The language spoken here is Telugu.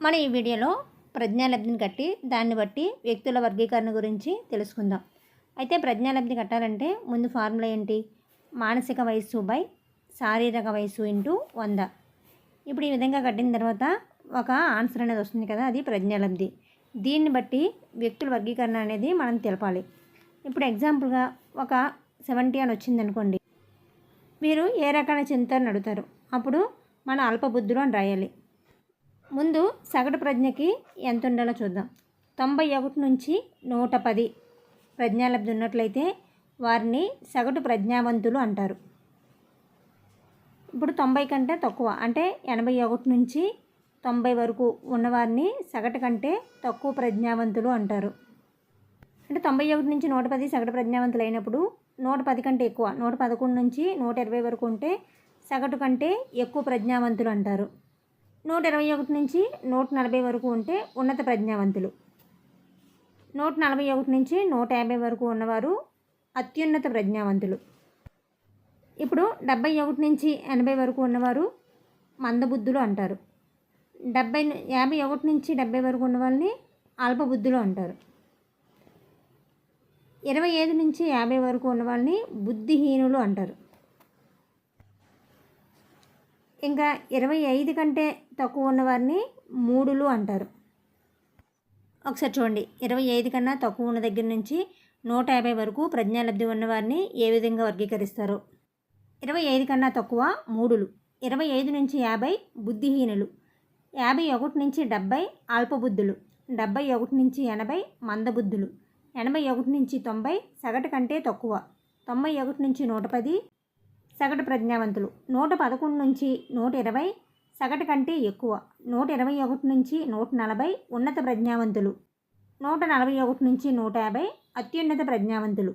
మన ఈ వీడియోలో ప్రజ్ఞాలబ్ధిని కట్టి దాన్ని బట్టి వ్యక్తుల వర్గీకరణ గురించి తెలుసుకుందాం. అయితే ప్రజ్ఞాలబ్ధి కట్టాలంటే ముందు ఫార్ములా ఏంటి? మానసిక వయస్సు బై శారీరక వయస్సు ఇంటూ వంద. ఇప్పుడు ఈ విధంగా కట్టిన తర్వాత ఒక ఆన్సర్ అనేది వస్తుంది కదా అది ప్రజ్ఞాలబ్ధి. దీన్ని బట్టి వ్యక్తుల వర్గీకరణ అనేది మనం తెలపాలి. ఇప్పుడు ఎగ్జాంపుల్గా ఒక సెవెంటీ అని వచ్చింది అనుకోండి. మీరు ఏ రకమైన చింతను అడుగుతారు? అప్పుడు మన అల్పబుద్ధులు అని రాయాలి. ముందు సగటు ప్రజ్ఞకి ఎంత ఉండాలో చూద్దాం. తొంభై ఒకటి నుంచి నూట పది ప్రజ్ఞాలబ్ధి ఉన్నట్లయితే వారిని సగటు ప్రజ్ఞావంతులు అంటారు. ఇప్పుడు తొంభై కంటే తక్కువ అంటే ఎనభై ఒకటి నుంచి తొంభై వరకు ఉన్నవారిని సగటు కంటే తక్కువ ప్రజ్ఞావంతులు అంటారు. అంటే తొంభై ఒకటి నుంచి నూట పది సగటు ప్రజ్ఞావంతులు అయినప్పుడు నూట పది కంటే ఎక్కువ నూట పదకొండు నుంచి నూట ఇరవై వరకు ఉంటే సగటు కంటే ఎక్కువ ప్రజ్ఞావంతులు అంటారు. నూట ఇరవై ఒకటి నుంచి నూట నలభై వరకు ఉంటే ఉన్నత ప్రజ్ఞావంతులు. నూట నలభై ఒకటి నుంచి నూట యాభై వరకు ఉన్నవారు అత్యున్నత ప్రజ్ఞావంతులు. ఇప్పుడు డెబ్బై ఒకటి నుంచి ఎనభై వరకు ఉన్నవారు మందబుద్ధులు అంటారు. డెబ్బై యాభై ఒకటి నుంచి డెబ్బై వరకు ఉన్న వాళ్ళని అల్పబుద్ధులు అంటారు. ఇరవై ఐదు నుంచి యాభై వరకు ఉన్న వాళ్ళని బుద్ధిహీనులు అంటారు. ఇంకా ఇరవై ఐదు కంటే తక్కువ ఉన్నవారిని మూడులు అంటారు. ఒకసారి చూడండి. ఇరవై ఐదు కన్నా తక్కువ ఉన్న దగ్గర నుంచి నూట యాభై వరకు ప్రజ్ఞాలబ్ధి ఉన్నవారిని ఏ విధంగా వర్గీకరిస్తారు? ఇరవై ఐదు కన్నా తక్కువ మూడులు. ఇరవై ఐదు నుంచి యాభై బుద్ధిహీనులు. యాభై ఒకటి నుంచి డెబ్బై అల్పబుద్ధులు. డెబ్బై ఒకటి నుంచి ఎనభై మందబుద్ధులు. ఎనభై ఒకటి నుంచి తొంభై సగటు కంటే తక్కువ. తొంభై ఒకటి నుంచి నూట పది సగటు ప్రజ్ఞావంతులు. నూట పదకొండు నుంచి నూట ఇరవై సగటు కంటే ఎక్కువ. నూట ఇరవై ఒకటి నుంచి నూట నలభై ఉన్నత ప్రజ్ఞావంతులు. నూట నలభై ఒకటి నుంచి నూట యాభై అత్యున్నత ప్రజ్ఞావంతులు.